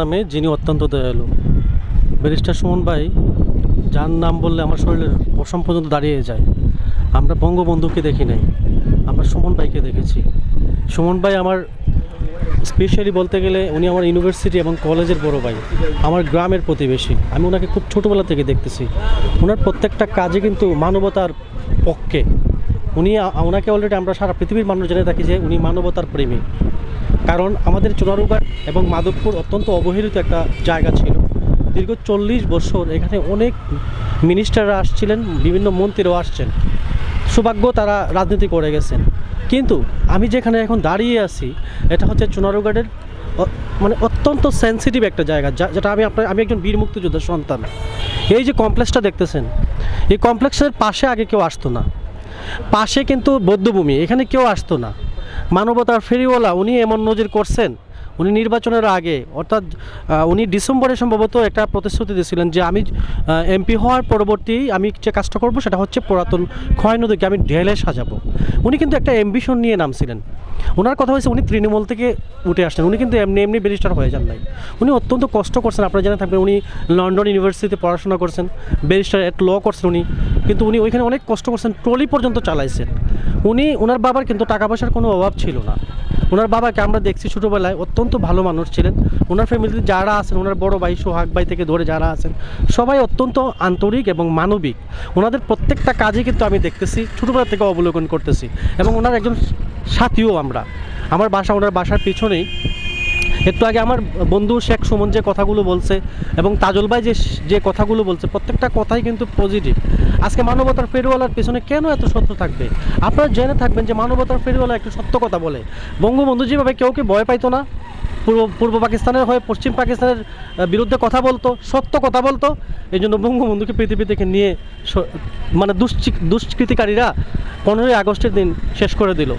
নামে যিনি অত্যন্ত দয়ালু। ব্যারিস্টার সুমন ভাই, যার নাম বললে আমার শরীরের পশম পর্যন্ত দাঁড়িয়ে যায়। আমরা বঙ্গবন্ধুকে দেখি নাই, আমরা সুমন ভাইকে দেখেছি। সুমন ভাই আমার স্পেশালি বলতে গেলে উনি আমার ইউনিভার্সিটি এবং কলেজের বড় ভাই, আমার গ্রামের প্রতিবেশী। আমি ওনাকে খুব ছোটোবেলা থেকে দেখতেছি। ওনার প্রত্যেকটা কাজে কিন্তু মানবতার পক্ষে। উনি ওনাকে অলরেডি আমরা সারা পৃথিবীর মানুষ জেনে থাকি যে উনি মানবতার প্রেমী। কারণ আমাদের চোরারুঘাট এবং মাধবপুর অত্যন্ত অবহেলিত একটা জায়গা ছিল। দীর্ঘ চল্লিশ বছর এখানে অনেক মিনিস্টাররা আসছিলেন, বিভিন্ন মন্ত্রীরাও আসছেন। সৌভাগ্য তারা রাজনীতি করে গেছেন। কিন্তু আমি যেখানে এখন দাঁড়িয়ে আছি, এটা হচ্ছে চুনারুঘাটের মানে অত্যন্ত সেন্সিটিভ একটা জায়গা যেটা আমি আপনার আমি একজন বীর মুক্তিযোদ্ধার সন্তান। এই যে কমপ্লেক্সটা দেখতেছেন, এই কমপ্লেক্সের পাশে আগে কেউ আসতো না। পাশে কিন্তু বৌদ্ধভূমি, এখানে কেউ আসতো না। মানবতার ফেরিওয়ালা উনি এমন নজির করছেন। উনি নির্বাচনের আগে, অর্থাৎ উনি ডিসেম্বরে সম্ভবত একটা প্রতিশ্রুতি দিয়েছিলেন যে আমি এমপি হওয়ার পরবর্তী আমি যে কাজটা করব সেটা হচ্ছে পুরাতন ক্ষয় নদীকে আমি ঢেলে সাজাবো। উনি কিন্তু একটা অ্যাম্বিশন নিয়ে নামছিলেন। ওনার কথা হয়েছে উনি তৃণমূল থেকে উঠে আসছেন। উনি কিন্তু এমনি এমনি ব্যারিস্টার হয়ে যান নাই। উনি অত্যন্ত কষ্ট করছেন, আপনারা জানা থাকবেন, উনি লন্ডন ইউনিভার্সিটিতে পড়াশোনা করছেন, ব্যারিস্টার এট ল করছেন উনি। কিন্তু উনি ওইখানে অনেক কষ্ট করছেন, ট্রলি পর্যন্ত চালাইছেন। উনি, ওনার বাবার কিন্তু টাকা পয়সার কোনো অভাব ছিল না। ওনার বাবাকে আমরা দেখছি ছোটোবেলায়, অত্যন্ত ভালো মানুষ ছিলেন। ওনার ফ্যামিলিতে যারা আছেন, ওনার বড় ভাই সোহাগ ভাই থেকে ধরে যারা আছেন, সবাই অত্যন্ত আন্তরিক এবং মানবিক। ওনাদের প্রত্যেকটা কাজে কিন্তু আমি দেখতেছি, ছোটোবেলা থেকে অবলোকন করতেছি। এবং ওনার একজন সাথীও আমরা। আমার বাসা, ওনার বাসার পিছনেই। একটু আগে আমার বন্ধু শেখ সুমন যে কথাগুলো বলছে এবং তাজল ভাই যে যে কথাগুলো বলছে, প্রত্যেকটা কথাই কিন্তু পজিটিভ আজকে মানবতার ফেরিওয়ালার পেছনে কেন এত সত্য থাকবে? আপনারা জেনে থাকবেন যে মানবতার ফেরিওয়ালা একটু সত্য কথা বলে। বঙ্গবন্ধু যেভাবে কেউ কি ভয় পাইতো না পূর্ব পূর্ব পাকিস্তানের হয়ে পশ্চিম পাকিস্তানের বিরুদ্ধে কথা বলতো সত্য কথা বলতো। এই জন্য বঙ্গবন্ধুকে পৃথিবী থেকে নিয়ে মানে দুশ্চি- দুষ্কৃতিকারীরা পনেরোই আগস্টের দিন শেষ করে দিল।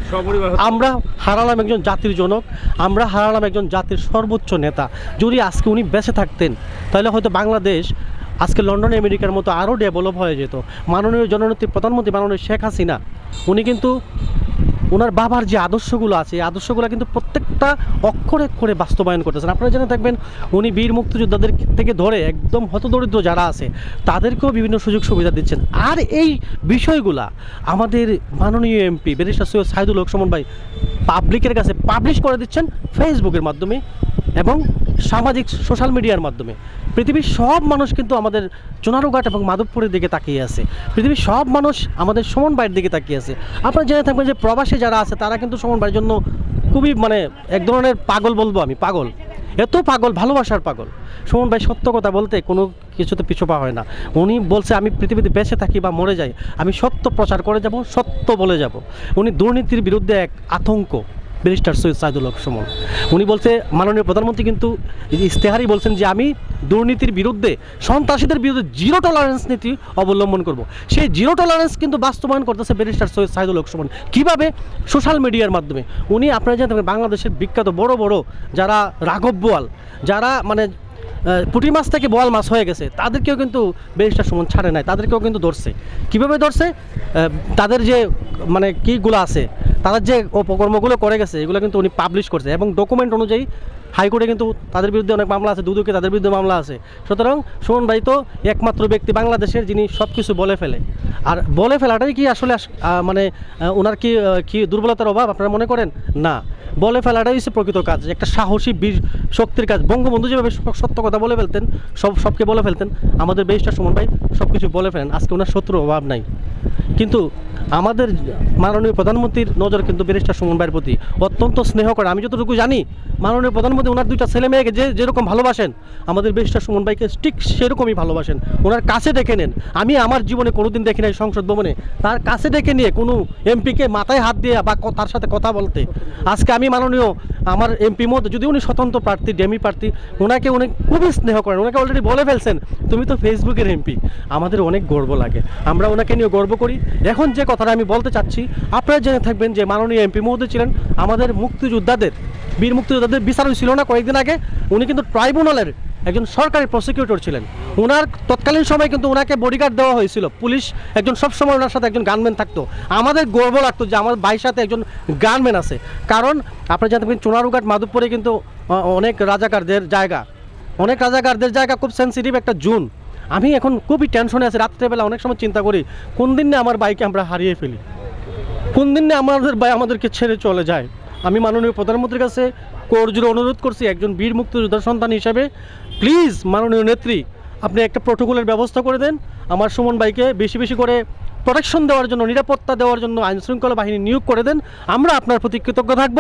আমরা হারালাম একজন জাতির জনক আমরা হারালাম একজন জাতির সর্বোচ্চ নেতা। যদি আজকে উনি বেঁচে থাকতেন তাহলে হয়তো বাংলাদেশ আজকে লন্ডন আমেরিকার মতো আরও ডেভেলপ হয়ে যেত। মাননীয় জননেত্রী প্রধানমন্ত্রী মাননীয় শেখ হাসিনা উনি কিন্তু ওনার বাবার যে আদর্শগুলো আছে, এই আদর্শগুলো কিন্তু প্রত্যেকটা অক্ষরে অক্ষরে বাস্তবায়ন করতেছেন। আপনারা জেনে থাকবেন, উনি বীর মুক্তিযোদ্ধাদের থেকে ধরে একদম হতদরিদ্র যারা আছে, তাদেরকেও বিভিন্ন সুযোগ সুবিধা দিচ্ছেন। আর এই বিষয়গুলা আমাদের মাননীয় এমপি ব্যারিস্টার সৈয়দ সাইদুল হক ভাই পাবলিকের কাছে পাবলিশ করে দিচ্ছেন ফেসবুকের মাধ্যমে এবং সামাজিক সোশ্যাল মিডিয়ার মাধ্যমে। পৃথিবীর সব মানুষ কিন্তু আমাদের চুনারুঘাট এবং মাধবপুরের দিকে তাকিয়ে আছে। পৃথিবীর সব মানুষ আমাদের সুমন ভাইয়ের দিকে তাকিয়ে আছে। আপনারা জেনে থাকবেন যে প্রবাসী যারা আছে, তারা কিন্তু সুমন ভাইয়ের জন্য খুবই মানে এক ধরনের পাগল বলব আমি, পাগল। এত পাগল, ভালোবাসার পাগল। সুমন ভাই সত্য কথা বলতে কোনো কিছুতে পিছু পা হয় না। উনি বলছে, আমি পৃথিবীতে বেঁচে থাকি বা মরে যাই, আমি সত্য প্রচার করে যাব, সত্য বলে যাব। উনি দুর্নীতির বিরুদ্ধে এক আতঙ্ক। ব্যারিস্টার সৈয়দ সাইদুল হক সুমন উনি বলছে, মাননীয় প্রধানমন্ত্রী কিন্তু ইস্তেহারই বলছেন যে আমি দুর্নীতির বিরুদ্ধে, সন্ত্রাসীদের বিরুদ্ধে জিরো টলারেন্স নীতি অবলম্বন করব। সেই জিরো টলারেন্স কিন্তু বাস্তবায়ন করতেছে ব্যারিস্টার সৈয়দ সাইদুল হক সুমন কীভাবে? সোশ্যাল মিডিয়ার মাধ্যমে। উনি আপনারা জানেন বাংলাদেশের বিখ্যাত বড় বড় যারা রাঘব বোয়াল, যারা মানে পুঁটি মাছ থেকে বোয়াল মাছ হয়ে গেছে, তাদেরকেও কিন্তু ব্যারিস্টার সুমন ছাড়ে নাই, তাদেরকেও কিন্তু ধরছে। কীভাবে ধরছে? তাদের যে মানে কীগুলো আছে? তাদের যে অপকর্মগুলো করে গেছে, এগুলো কিন্তু উনি পাবলিশ করছে এবং ডকুমেন্ট অনুযায়ী হাইকোর্টে কিন্তু তাদের বিরুদ্ধে অনেক মামলা আছে, দুদকে তাদের বিরুদ্ধে মামলা আছে। সুতরাং সুমন ভাই তো একমাত্র ব্যক্তি বাংলাদেশের যিনি সব কিছু বলে ফেলে। আর বলে ফেলাটাই কি আসলে মানে ওনার কি কি দুর্বলতার অভাব আপনারা মনে করেন? না। বলে ফেলাটাই হচ্ছে প্রকৃত কাজ, একটা সাহসী বীর শক্তির কাজ। বঙ্গবন্ধু যেভাবে সত্য কথা বলে ফেলতেন, সব, সবকে বলে ফেলতেন, আমাদের বেশটা সুমন ভাই সব কিছু বলে ফেলেন, আজকে ওনার শত্রুর অভাব নাই। কিন্তু আমাদের মাননীয় প্রধানমন্ত্রীর নজর কিন্তু ব্যারিস্টার সুমন ভাইয়ের প্রতি অত্যন্ত স্নেহ করে। আমি যতটুকু জানি, মাননীয় প্রধানমন্ত্রী, ওনার দুইটা ছেলে মেয়েকে যে যেরকম ভালোবাসেন, আমাদের ব্যারিস্টার সুমন ভাইকে ঠিক সেরকমই ভালোবাসেন। ওনার কাছে ডেকে নেন। আমি আমার জীবনে কোনোদিন দেখি নাই সংসদ ভবনে। তার কাছে ডেকে নিয়ে কোনো এমপিকে মাথায় হাত দিয়ে বা তার সাথে কথা বলতে। আজকে আমি মাননীয় আমার এমপি মধ্যে যদি উনি স্বতন্ত্র প্রার্থী, ডেমি প্রার্থী, ওনাকে উনি খুবই স্নেহ করেন। ওনাকে অলরেডি বলে ফেলছেন, তুমি তো ফেসবুকের এমপি। আমাদের অনেক গর্ব লাগে। আমরা ওনাকে নিয়ে গর্ব করি। এখন যে কথাটা আমি বলতে চাচ্ছি। আপনারা জেনে থাকবেন যে মাননীয় এমপি মহোদয় ছিলেন আমাদের মুক্তিযোদ্ধাদের, বীর মুক্তিযোদ্ধাদের বিচার হয়েছিল না কয়েকদিন আগে। উনি কিন্তু ট্রাইব্যুনালের একজন সরকারি প্রসিকিউটর ছিলেন। ওনার তৎকালীন সময় কিন্তু ওনাকে বডিগার্ড দেওয়া হয়েছিল। পুলিশ একজন সবসময় ওনার সাথে একজন গানম্যান থাকতো। আমাদের গর্ব লাগতো যে আমার ভাইয়ের সাথে একজন গানম্যান আছে। কারণ আপনারা পারেন চুনারুঘাট, মাধবপুরে কিন্তু অনেক রাজাকারদের জায়গা। অনেক রাজাকারদের জায়গা খুব সেন্সিটিভ একটা জুন। আমি এখন খুবই টেনশনে আছি, রাত্রেবেলা অনেক সময় চিন্তা করি, কোন দিন না আমার বাইকে আমরা হারিয়ে ফেলি? কোন দিন না আমাদের বাই আমাদেরকে ছেড়ে চলে যায়? আমি মাননীয় প্রধানমন্ত্রীর কাছে করজোরে অনুরোধ করছি, একজন বীর মুক্তিযোদ্ধার সন্তান হিসাবে প্লিজ মাননীয় নেত্রী, আপনি একটা প্রোটোকলের ব্যবস্থা করে দেন। আমার সুমন বাইকে বেশি বেশি করে প্রোটেকশন দেওয়ার জন্য, নিরাপত্তা দেওয়ার জন্য আইন শৃঙ্খলা বাহিনী নিয়োগ করে দেন। আমরা আপনার প্রতি কৃতজ্ঞ থাকব।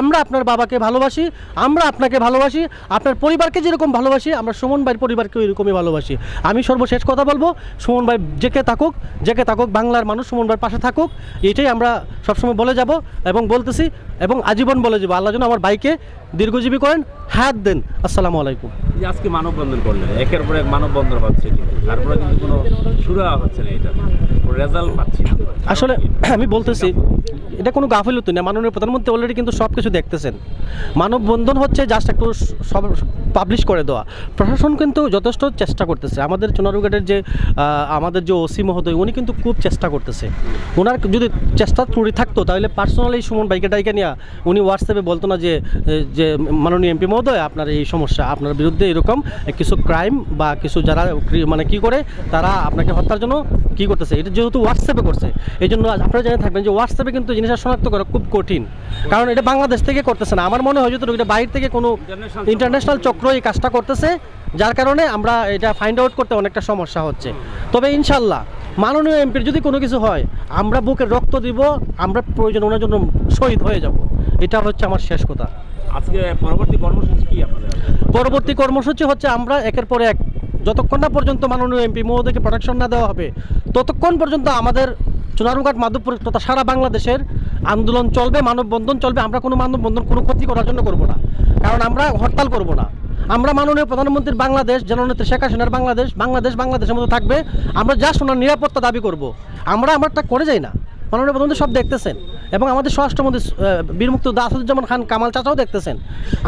আমরা আপনার বাবাকে ভালোবাসি। আমরা আপনাকে ভালোবাসি। আপনার পরিবারকে যেরকম ভালোবাসি, আমরা সুমন ভাইয়ের পরিবারকেও এরকমই ভালোবাসি। আমি সর্বশেষ কথা বলব, সুমন ভাই যেকে থাকুক যেকে থাকুক, বাংলার মানুষ সুমন ভাইয়ের পাশে থাকুক, এটাই আমরা সবসময় বলে যাব এবং বলতেছি এবং আজীবন বলে যাব। আল্লাহ যেন আমার ভাইকে দীর্ঘজীবী করেন, হাত দেন। আসসালামু আলাইকুম। আজকে মানববন্ধন করলেন, একের পর এক মানববন্ধন হচ্ছে তারপরে কিন্তু কোনো শুরু হচ্ছে না এটা। আসলে আমি বলতেছি, এটা কোনো গাফিলতি না। মাননীয় প্রধানমন্ত্রী অলরেডি কিন্তু সব কিছু দেখতেছেন মানববন্ধন হচ্ছে জাস্ট একটু সব পাবলিশ করে দেওয়া। প্রশাসন কিন্তু যথেষ্ট চেষ্টা করতেছে। আমাদের চুনারুঘাটের যে আমাদের যে ওসি মহোদয়, উনি কিন্তু খুব চেষ্টা করতেছে। ওনার যদি চেষ্টা ত্রুটি থাকতো, তাহলে পার্সোনালি সুমন বাইকে ডাইকে নিয়ে উনি হোয়াটসঅ্যাপে বলতো না যে যে মাননীয় এমপি মহোদয়, আপনার এই সমস্যা, আপনার বিরুদ্ধে এরকম কিছু ক্রাইম বা কিছু যারা মানে কি করে, তারা আপনাকে হত্যার জন্য কি করতেছে? এটা যেহেতু হোয়াটসঅ্যাপে করছে। এই জন্য আপনারা জেনে থাকবেন যে হোয়াটসঅ্যাপে কিন্তু জিনিসটা শনাক্ত করা খুব কঠিন। কারণ এটা বাংলাদেশ থেকে করতেছে না। আমার মনে হয় যত এটা বাইরে থেকে কোনো ইন্টারন্যাশনাল চক্র। এই কাজটা করতেছে যার কারণে আমরা এটা ফাইন্ড আউট করতে অনেকটা সমস্যা হচ্ছে। তবে ইনশাল্লাহ মাননীয় এমপির যদি কোনো কিছু হয় আমরা বুকে রক্ত দিব আমরা প্রয়োজন ওনার জন্য শহীদ হয়ে যাব। এটা হচ্ছে আমার শেষ কথা। আজকে পরবর্তী কর্মসূচি কি আপনাদের? পরবর্তী কর্মসূচি হচ্ছে আমরা একের পর এক যতক্ষণ না পর্যন্ত মাননীয় এমপি মহোদয়কে প্রোটেকশন না দেওয়া হবে ততক্ষণ পর্যন্ত আমাদের চুনারুঘাট, মাধবপুর তথা সারা বাংলাদেশের আন্দোলন চলবে, মানববন্ধন চলবে। আমরা কোনো মানববন্ধন, কোনো ক্ষতি করার জন্য করব না। কারণ আমরা হরতাল করব না। আমরা মাননীয় প্রধানমন্ত্রীর বাংলাদেশ, জননেত্রী শেখ হাসিনার বাংলাদেশ বাংলাদেশ বাংলাদেশের মধ্যে থাকবে। আমরা জাস্ট ওনার নিরাপত্তা দাবি করব। আমরা আমারটা করে যাই না। মাননীয় প্রধানমন্ত্রী সব দেখতেছেন। এবং আমাদের স্বরাষ্ট্রমন্ত্রী বীরমুক্ত আসাদুজ্জামান খান, কামাল চাচাও দেখতেছেন।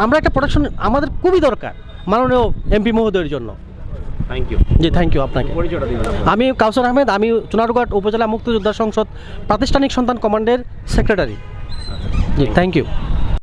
আমরা একটা প্রোটেকশন আমাদের খুবই দরকার মাননীয় এমপি মহোদয়ের জন্য। Thank you ji thank you আপনাকে। আমি কাউসার আহমেদ আমি চুনারুঘাট উপজেলা মুক্তিযোদ্ধা সংসদ প্রাতিষ্ঠানিক সন্তান কমান্ডের সেক্রেটারি। G thank you